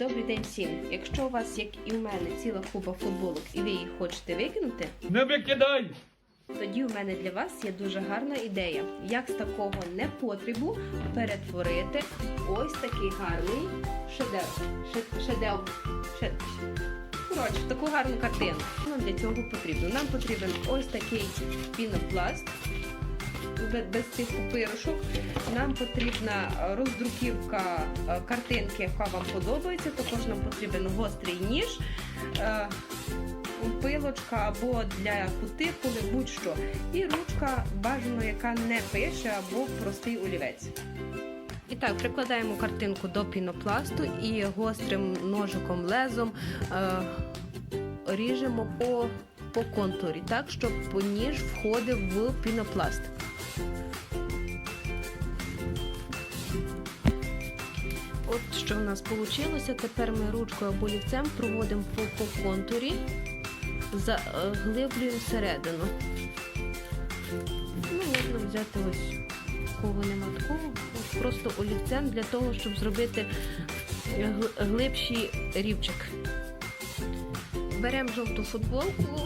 Добрий день всім! Якщо у вас, як і у мене, ціла купа футболок і ви їх хочете викинути, Не викидай! тоді у мене для вас є дуже гарна ідея, як з такого непотребу перетворити ось такий гарний шедевр. Ше- Шедевр. Коротше, таку гарну картину. Ну, для цього потрібно. Нам потрібен ось такий пінопласт без цих пупирушок. Нам потрібна роздруківка е, картинки, яка вам подобається. Також нам потрібен гострий ніж, е, пилочка або для кутикули, будь-що. І ручка бажано, яка не пише, або простий олівець. І так, прикладаємо картинку до пінопласту і гострим ножиком лезом е, ріжемо по, по контурі, так, щоб ніж входив в пінопласт. От що в нас вийшло. Тепер ми ручкою або олівцем проводимо по, по контурі, заглиблюємо всередину. Ну, можна взяти ось кого нема такого, просто олівцем для того, щоб зробити глибший рівчик. Беремо жовту футболку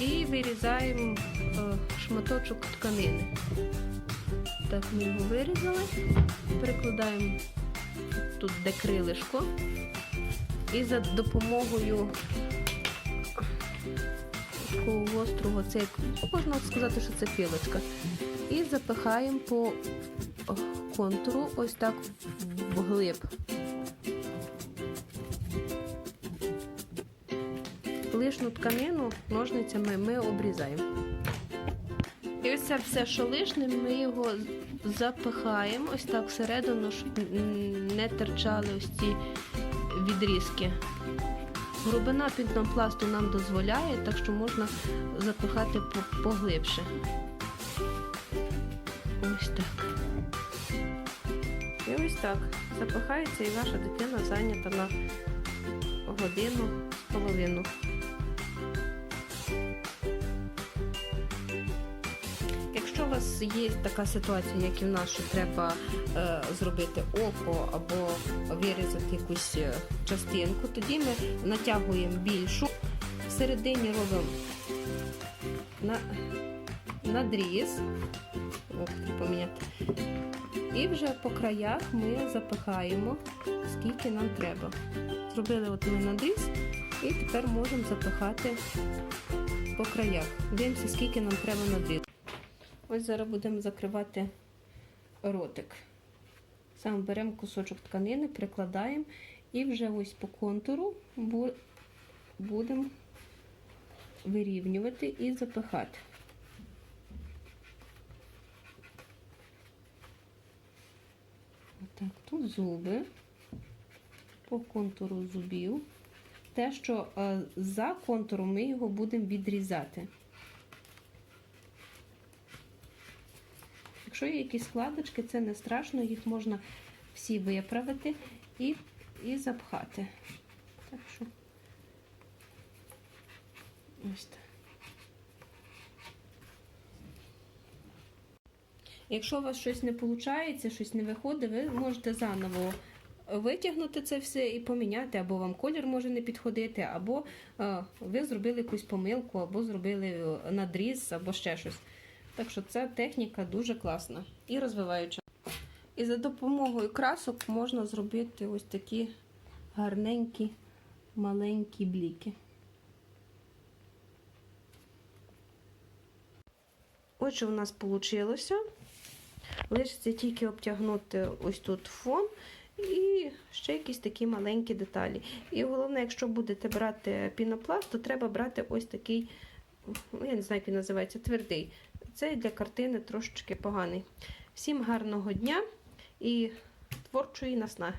і вирізаємо е, шматочок тканини. Так, ми його вирізали, перекладаємо тут де крилишко. І за допомогою такого гострого, це можна сказати, що це пілочка. І запихаємо по контуру ось так вглиб. Лишню тканину ножницями ми обрізаємо. І ось це все, що лишнє, ми його запихаємо ось так всередину, щоб не терчали ось ці відрізки. Глибина пінопласту нам дозволяє, так що можна запихати поглибше. Ось так. І ось так. Запихається і ваша дитина зайнята на годину з половину. Якщо у вас є така ситуація, як і в нас, що треба е, зробити око або вирізати якусь е, частинку, тоді ми натягуємо більшу, всередині робимо на, надріз, поміняти. І вже по краях ми запихаємо, скільки нам треба. Зробили от ми надріз, і тепер можемо запихати по краях. Дивимося, скільки нам треба надріз. Ось зараз будемо закривати ротик. Саме беремо кусочок тканини, прикладаємо і вже ось по контуру бу- будемо вирівнювати і запихати. Так, тут зуби по контуру зубів. Те, що е, за контуром ми його будемо відрізати. Якщо є якісь складочки, це не страшно, їх можна всі виправити і, і запхати. Так що ось так. Якщо у вас щось не виходить, щось не виходить, ви можете заново витягнути це все і поміняти, або вам колір може не підходити, або е, ви зробили якусь помилку, або зробили е, надріз, або ще щось. Так що ця техніка дуже класна і розвиваюча. І за допомогою красок можна зробити ось такі гарненькі маленькі бліки. Отже, у нас вийшло. Лишиться тільки обтягнути ось тут фон і ще якісь такі маленькі деталі. І головне, якщо будете брати пінопласт, то треба брати ось такий, ну, я не знаю, як він називається, твердий. Цей для картини трошечки поганий. Всім гарного дня і творчої наснаги!